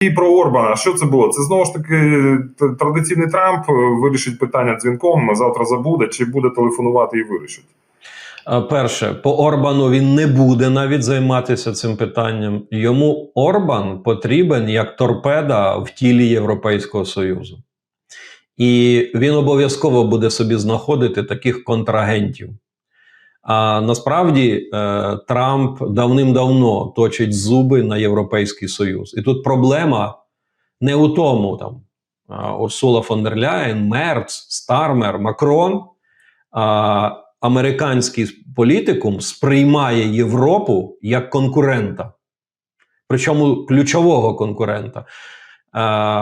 І про Орбана, що це було? Це знову ж таки традиційний Трамп е, вирішить питання дзвінком, завтра забуде, чи буде телефонувати і вирішить. Е, Перше, по Орбану він не буде навіть займатися цим питанням. Йому Орбан потрібен як торпеда в тілі Європейського Союзу. І він обов'язково буде собі знаходити таких контрагентів. А насправді е, Трамп давним-давно точить зуби на Європейський Союз. І тут проблема не у тому, там Урсула фон дер Ляєн, Мерц, Стармер, Макрон. А, американський політикум сприймає Європу як конкурента, причому ключового конкурента.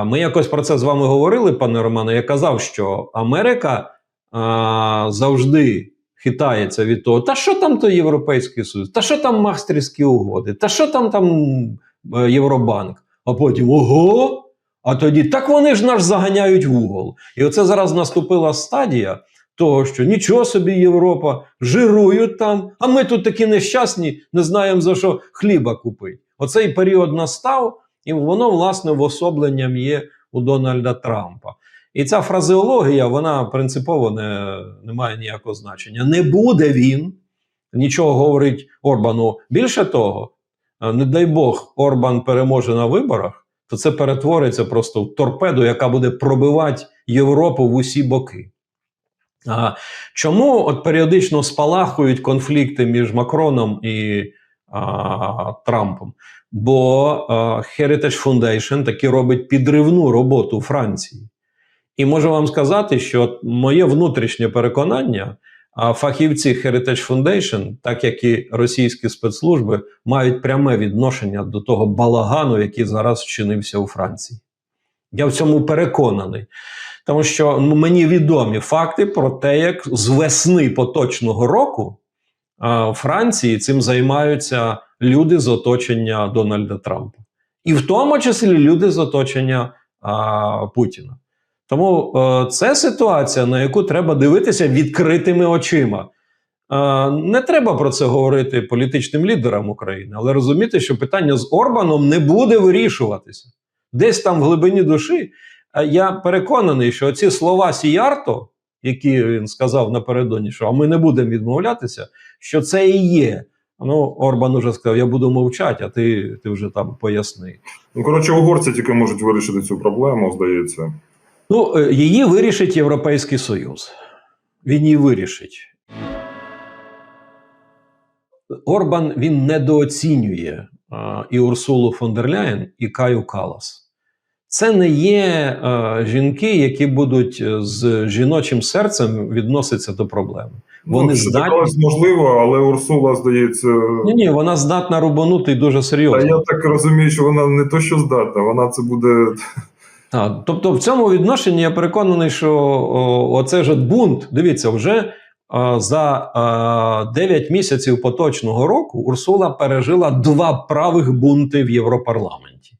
Ми якось про це з вами говорили, пане Романе. Я казав, що Америка завжди хитається від того, та що там той Європейський Союз, та що там Мастерські угоди, та що там там е, Євробанк, а потім ого. А тоді так вони ж нас заганяють в угол. І оце зараз наступила стадія того, що нічого собі Європа, жирують там, а ми тут такі нещасні, не знаємо за що хліба купити. Оцей період настав, і воно, власне, уособленням є у Дональда Трампа. І ця фразеологія, вона принципово не, не має ніякого значення. Не буде він нічого говорить Орбану. Більше того, е, не дай Бог, Орбан переможе на виборах, то це перетвориться просто в торпеду, яка буде пробивати Європу в усі боки. А, чому от періодично спалахують конфлікти між Макроном і а, Трампом? Бо а, Heritage Foundation таки робить підривну роботу Франції. І можу вам сказати, що моє внутрішнє переконання, а фахівці Heritage Foundation, так як і російські спецслужби, мають пряме відношення до того балагану, який зараз вчинився у Франції. Я в цьому переконаний. Тому що ну, мені відомі факти про те, як з весни поточного року а, Франції цим займаються люди з оточення Дональда Трампа, і в тому числі люди з оточення а, Путіна. Тому е, це ситуація, на яку треба дивитися відкритими очима. Е, не треба про це говорити політичним лідерам України, але розуміти, що питання з Орбаном не буде вирішуватися. Десь там в глибині душі а я переконаний, що ці слова Сіярто, які він сказав напередодні, що а ми не будемо відмовлятися, що це і є. Ну, Орбан уже сказав: я буду мовчати, а ти, ти вже там поясни. Ну, коротше, угорці тільки можуть вирішити цю проблему, здається. Ну, е, її вирішить Європейський Союз. Він її вирішить. Орбан він недооцінює а, і Урсулу фон дер Ляєн, і Каю Калас. Це не є е, жінки, які будуть е, з жіночим серцем відноситися до проблеми. Вони ну, здатні- можливо, але Урсула, здається. Ні, ні, вона здатна рубанути дуже Та серйозно. я так розумію, що вона не то, що здатна, вона це буде. Так, тобто, в цьому відношенні я переконаний, що о, оце ж бунт. Дивіться, вже а, за а, 9 місяців поточного року Урсула пережила два правих бунти в Європарламенті.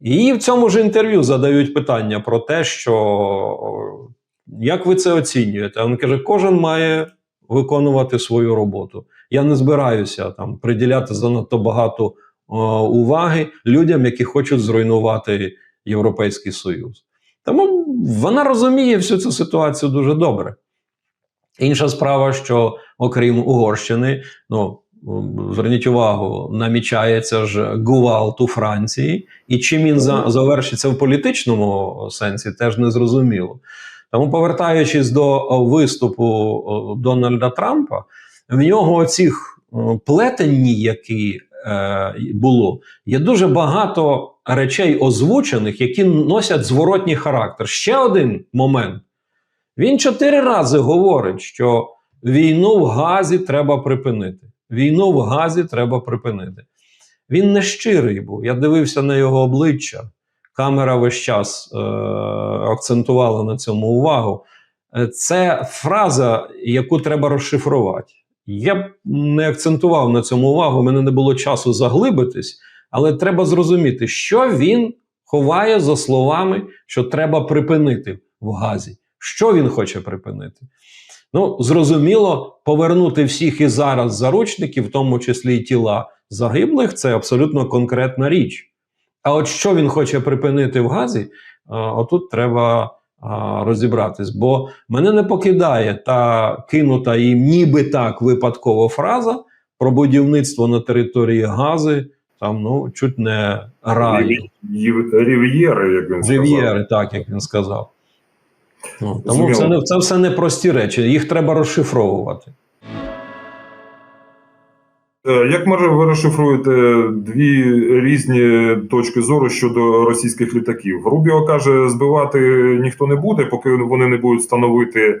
І в цьому ж інтерв'ю задають питання про те, що як ви це оцінюєте? Він каже: кожен має виконувати свою роботу. Я не збираюся там приділяти занадто багато о, уваги людям, які хочуть зруйнувати Європейський Союз. Тому вона розуміє всю цю ситуацію дуже добре. Інша справа, що окрім Угорщини, ну зверніть увагу, намічається ж гвалт у Франції, і чим він завершиться в політичному сенсі, теж не зрозуміло. Тому, повертаючись до виступу Дональда Трампа, в нього оцих о, плетені, які е, було, є дуже багато речей озвучених, які носять зворотній характер. Ще один момент. Він чотири рази говорить, що війну в Газі треба припинити. Війну в Газі треба припинити. Він не щирий був. Я дивився на його обличчя. Камера весь час е- акцентувала на цьому увагу. Е, Це фраза, яку треба розшифрувати. Я б не акцентував на цьому увагу, мене не було часу заглибитись, але треба зрозуміти, що він ховає за словами, що треба припинити в Газі. Що він хоче припинити? Ну, зрозуміло, повернути всіх і зараз заручників, в тому числі і тіла загиблих, це абсолютно конкретна річ. А от що він хоче припинити в газі, отут треба розібратись. Бо мене не покидає та кинута їм ніби так випадкова фраза про будівництво на території Гази, там ну чуть не рай. Рів'є- Рів'єри, як він сказав. Рів'єри, так як він сказав. Ну, тому це, не, це все непрості речі, їх треба розшифровувати. Е, Як може ви розшифруєте дві різні точки зору щодо російських літаків? Рубіо каже, збивати ніхто не буде, поки вони не будуть становити а,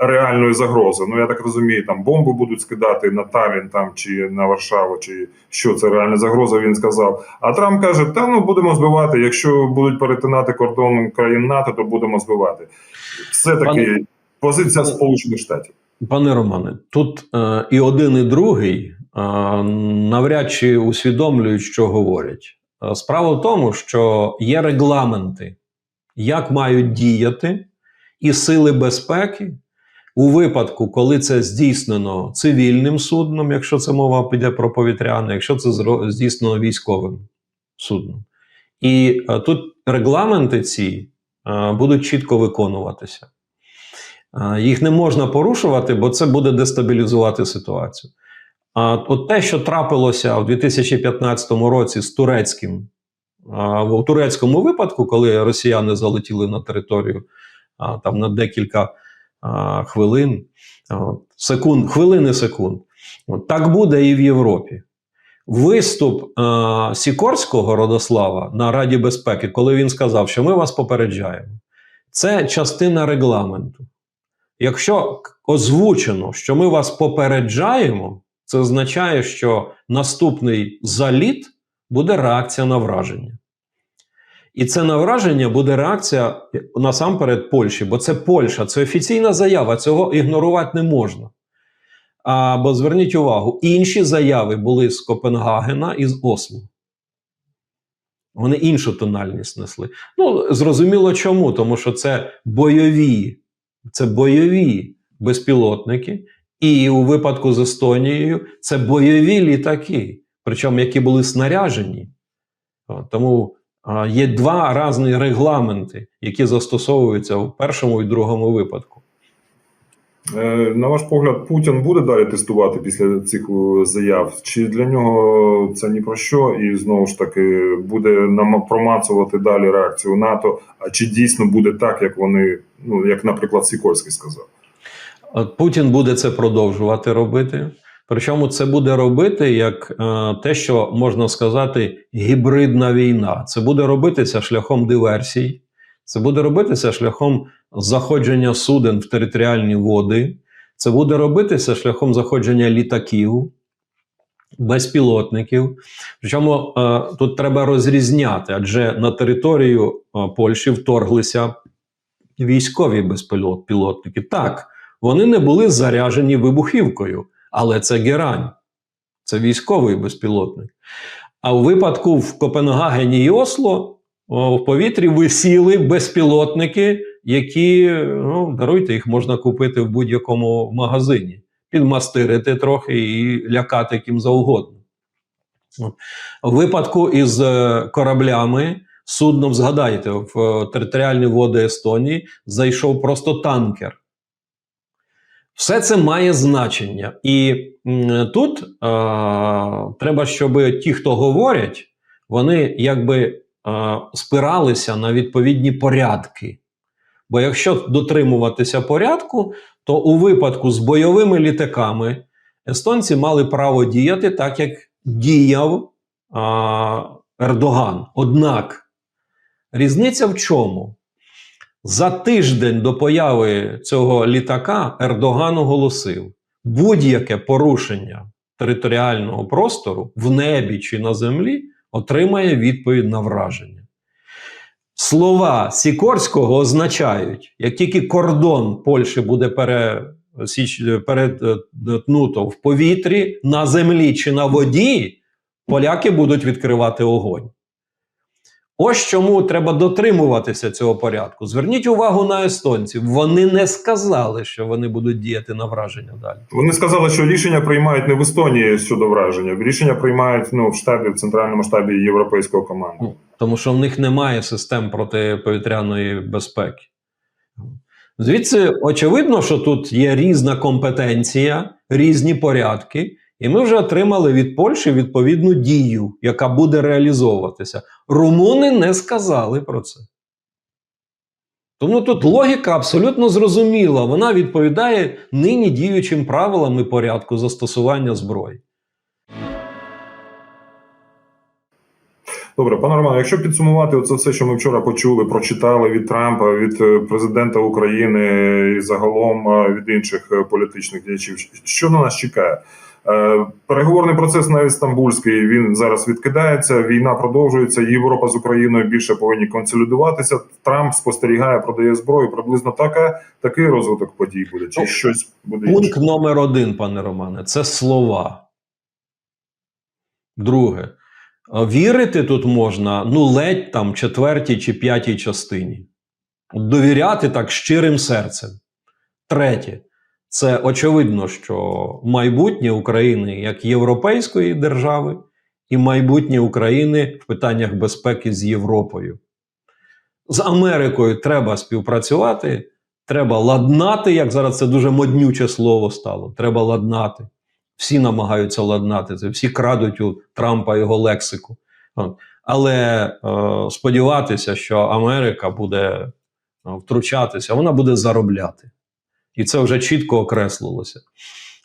реальної загрози. Ну я так розумію, там бомби будуть скидати на Талін там чи на Варшаву, чи що це реальна загроза. Він сказав. А Трамп каже: та ну будемо збивати. Якщо будуть перетинати кордон країн НАТО, то будемо збивати. Все таки позиція Сполучених Штатів. Пане Романе, тут е, і один, і другий е, навряд чи усвідомлюють, що говорять. Е, Справа в тому, що є регламенти, як мають діяти і сили безпеки у випадку, коли це здійснено цивільним судном, якщо це мова піде про повітряне, якщо це здійснено військовим судном. І е, тут регламенти ці е, будуть чітко виконуватися. А, Їх не можна порушувати, бо це буде дестабілізувати ситуацію. А от те, що трапилося в 2015 році з турецьким, а, в турецькому випадку, коли росіяни залетіли на територію а, там на декілька хвилин, секунд, хвилини секунд, так буде і в Європі. Виступ а, Сікорського Родослава на Раді безпеки, коли він сказав, що ми вас попереджаємо, це частина регламенту. Якщо озвучено, що ми вас попереджаємо, це означає, що наступний заліт буде реакція на враження. І це на враження буде реакція насамперед Польщі, бо це Польща, це офіційна заява, цього ігнорувати не можна. А, бо зверніть увагу, інші заяви були з Копенгагена і з Осло. Вони іншу тональність несли. Ну, зрозуміло чому, тому що це бойові це бойові безпілотники, і у випадку з Естонією це бойові літаки, причому які були снаряжені. Тому є два різні регламенти, які застосовуються в першому і другому випадку. Е, На ваш погляд, Путін буде далі тестувати після цих е, заяв? Чи для нього це ні про що, і знову ж таки буде нам промацувати далі реакцію НАТО? А чи дійсно буде так, як вони, ну як, наприклад, Сікорський сказав? Путін буде це продовжувати робити. Причому це буде робити як е, те, що можна сказати, гібридна війна. Це буде робитися шляхом диверсій, це буде робитися шляхом заходження суден в територіальні води, це буде робитися шляхом заходження літаків, безпілотників. Причому е, тут треба розрізняти, адже на територію е, Польщі вторглися військові безпілотники. Так, вони не були заряжені вибухівкою, але це герань, це військовий безпілотник. А у випадку в Копенгагені і Осло в повітрі висіли безпілотники, які, ну, даруйте, їх можна купити в будь-якому магазині, підмастирити трохи і лякати ким завгодно. У випадку із е, кораблями, судном, згадайте, в е, територіальні води Естонії зайшов просто танкер. Все це має значення. І тут е, треба, щоб ті, хто говорять, вони якби е, спиралися на відповідні порядки. Бо якщо дотримуватися порядку, то у випадку з бойовими літаками естонці мали право діяти так, як діяв а, Ердоган. Однак різниця в чому? За тиждень до появи цього літака Ердоган оголосив будь-яке порушення територіального простору в небі чи на землі отримає відповідь на враження. Слова Сікорського означають, як тільки кордон Польщі буде перетнуто в повітрі, на землі чи на воді, поляки будуть відкривати огонь. Ось чому треба дотримуватися цього порядку. Зверніть увагу на естонців. Вони не сказали, що вони будуть діяти на враження далі. Вони сказали, що рішення приймають не в Естонії щодо враження, рішення приймають ну, в штабі, в центральному штабі європейського команду. Ну, Тому що в них немає систем протиповітряної безпеки. Звідси очевидно, що тут є різна компетенція, різні порядки, і ми вже отримали від Польщі відповідну дію, яка буде реалізовуватися. Румуни не сказали про це. Тому тут логіка абсолютно зрозуміла. Вона відповідає нині діючим правилам і порядку застосування зброї. Добре, пане Романе, якщо підсумувати це все, що ми вчора почули, прочитали від Трампа, від е, президента України і загалом е, від інших е, політичних діячів, що на нас чекає? Е, Переговорний процес навіть стамбульський він зараз відкидається. Війна продовжується. Європа з Україною більше повинні консолідуватися. Трамп спостерігає, продає зброю. Приблизно така такий розвиток подій буде. Чи Ну, щось буде інше? Пункт номер один, пане Романе, це слова. Друге, вірити тут можна ну ледь там четвертій чи п'ятій частині. Довіряти так щирим серцем. Третє, це очевидно, що майбутнє України як європейської держави і майбутнє України в питаннях безпеки з Європою. З Америкою треба співпрацювати. Треба ладнати, як зараз це дуже моднюче слово стало. Треба ладнати. Всі намагаються ладнати це, всі крадуть у Трампа його лексику. Але е, сподіватися, що Америка буде е, втручатися, вона буде заробляти. І це вже чітко окреслилося.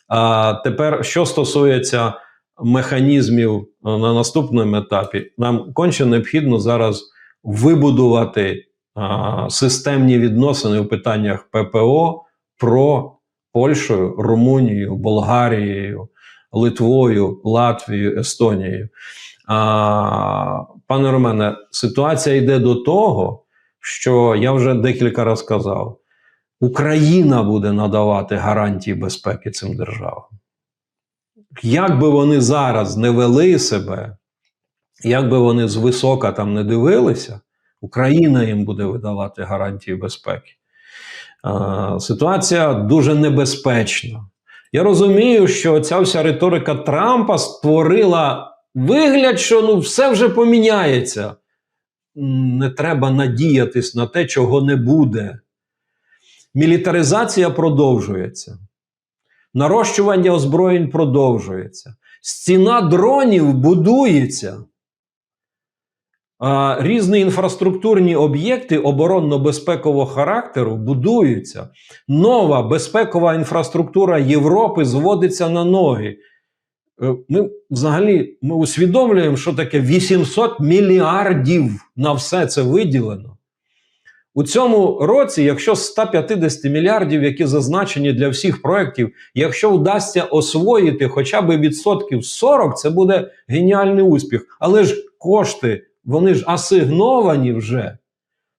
А тепер, що стосується механізмів е, на наступному етапі, нам конче необхідно зараз вибудувати а, системні відносини у питаннях ППО про Польщею, Румунією, Болгарією, Литвою, Латвією, Естонією. А, пане Романе, ситуація йде до того, що я вже декілька разів казав: Україна буде надавати гарантії безпеки цим державам. Як би вони зараз не вели себе, як би вони звисока там не дивилися, Україна їм буде видавати гарантії безпеки. Ситуація дуже небезпечна. Я розумію, що ця вся риторика Трампа створила вигляд, що ну все вже поміняється. Не треба надіятись на те, чого не буде. Мілітаризація продовжується. Нарощування озброєнь продовжується. Стіна дронів будується. Різні інфраструктурні об'єкти оборонно-безпекового характеру будуються. Нова безпекова інфраструктура Європи зводиться на ноги. Е, Ми взагалі ми усвідомлюємо, що таке 800 мільярдів на все це виділено. У цьому році, якщо з 150 мільярдів, які зазначені для всіх проєктів, якщо вдасться освоїти хоча б відсотків 40, це буде геніальний успіх. Але ж кошти, вони ж асигновані вже.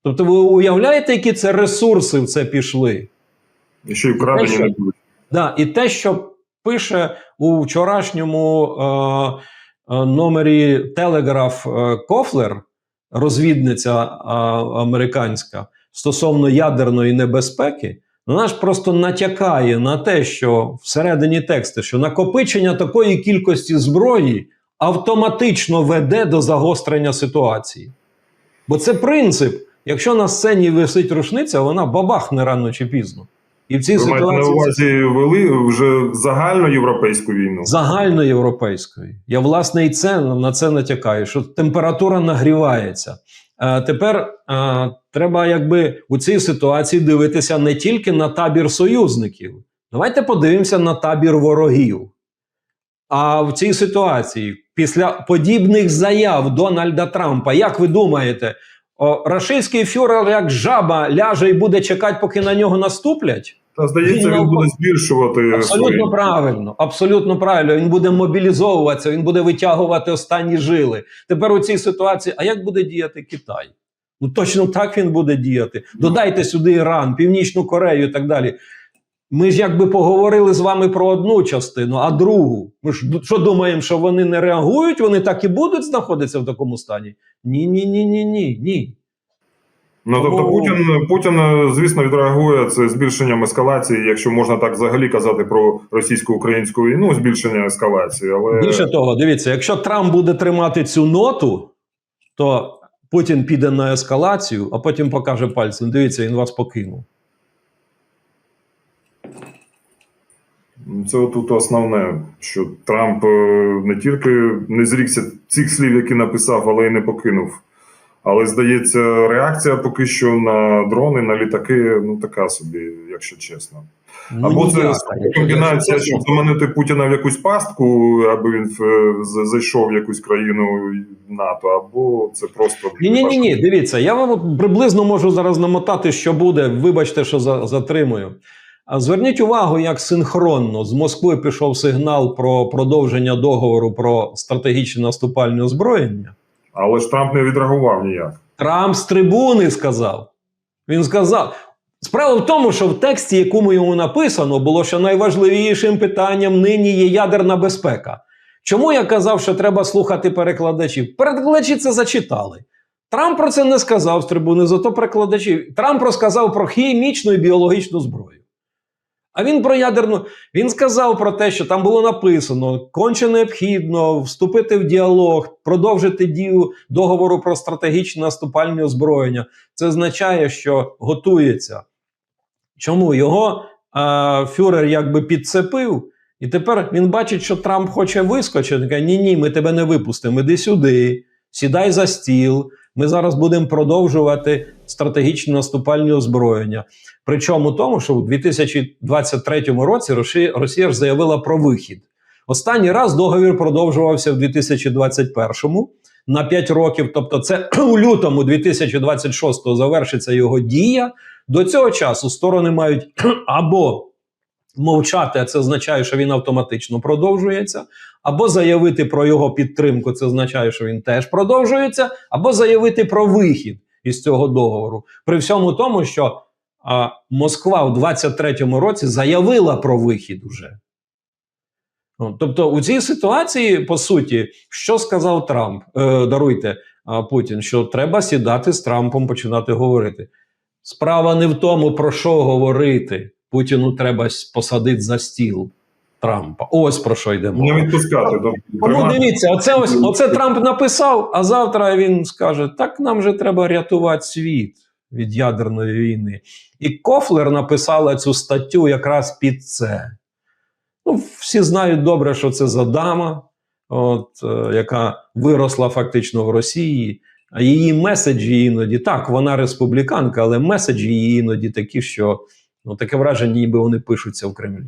Тобто, ви уявляєте, які це ресурси в це пішли? І ще й вкрадені Те, що- не будуть. Да, і те, що пише у вчорашньому е, е, номері Телеграф е, Кофлер, розвідниця американська, стосовно ядерної небезпеки, вона ж просто натякає на те, що всередині тексту, що накопичення такої кількості зброї автоматично веде до загострення ситуації. Бо це принцип. Якщо на сцені висить рушниця, вона бабахне рано чи пізно. І в цій Ви маєте на увазі вели вже загальноєвропейську війну. загальноєвропейської. Я власне і це на це натякаю, що температура нагрівається. Е, тепер е, треба, якби у цій ситуації дивитися не тільки на табір союзників. Давайте подивимося на табір ворогів. А в цій ситуації, після подібних заяв Дональда Трампа, як ви думаєте, о, рашистський фюрер як жаба ляже і буде чекати, поки на нього наступлять? Та здається, Він він буде збільшувати Абсолютно свої. правильно, абсолютно правильно. Він буде мобілізовуватися, він буде витягувати останні жили. Тепер у цій ситуації, а як буде діяти Китай? Ну точно так він буде діяти. Додайте сюди Іран, Північну Корею і так далі. Ми ж якби поговорили з вами про одну частину, а другу. Ми ж що думаємо, що вони не реагують, вони так і будуть знаходитися в такому стані? Ні, ні, ні, ні, ні, ні. Ну тобто Путін, Путін, звісно, відреагує це збільшенням ескалації, якщо можна так взагалі казати про російсько-українську війну, збільшення ескалації. Але Більше того, дивіться, якщо Трамп буде тримати цю ноту, то Путін піде на ескалацію, а потім покаже пальцем: дивіться, він вас покинув. Це тут основне, що Трамп е, не тільки не зрікся цих слів, які написав, але й не покинув. Але здається, реакція поки що на дрони, на літаки, ну така собі, якщо чесно. Ну, Або це комбінація, щоб заманити Путіна в якусь пастку, аби він е, зайшов в якусь країну НАТО, або це просто Ні, ні, ні, ні. Дивіться, я вам приблизно можу зараз намотати, що буде. Вибачте, що за, затримую. А зверніть увагу, як синхронно з Москви пішов сигнал про продовження договору про стратегічне наступальне озброєння. Але ж Трамп не відреагував ніяк. Трамп з трибуни сказав. Він сказав. Справа в тому, що в тексті, якому йому написано, було що найважливішим питанням нині є ядерна безпека. Чому я казав, що треба слухати перекладачів? Перекладачі це зачитали. Трамп про це не сказав з трибуни, зато перекладачі. Трамп розказав про хімічну і біологічну зброю. А він про ядерну. Він сказав про те, що там було написано: конче необхідно вступити в діалог, продовжити дію договору про стратегічне наступальне озброєння. Це означає, що готується. Чому його а, фюрер якби підцепив, і тепер він бачить, що Трамп хоче вискочити. Каже: ні, ні, ми тебе не випустимо. Іди сюди, сідай за стіл. Ми зараз будемо продовжувати стратегічне наступальне озброєння. Причому тому, що у 2023 році Росія, ж заявила про вихід. Останній раз договір продовжувався в 2021 на 5 років. Тобто, це у лютому 2026 завершиться його дія. До цього часу сторони мають або мовчати, це означає, що він автоматично продовжується, або заявити про його підтримку, це означає, що він теж продовжується, або заявити про вихід із цього договору. При всьому тому, що а, Москва у 23-му році заявила про вихід уже. Ну, Тобто, у цій ситуації, по суті, що сказав Трамп? Е, даруйте Путін, що треба сідати з Трампом, починати говорити. Справа не в тому, про що говорити. Путіну треба посадити за стіл Трампа. Ось про що йде мова. Не відпускати. до- Тому тримати. дивіться, оце ось оце Трамп написав, а завтра він скаже: так нам же треба рятувати світ від ядерної війни. І Кофлер написала цю статтю якраз під це. Ну, всі знають добре, що це за дама, от, е, яка виросла фактично в Росії. А її меседжі іноді так, вона республіканка, але меседжі її іноді такі, що ну, таке враження, ніби вони пишуться в Кремлі.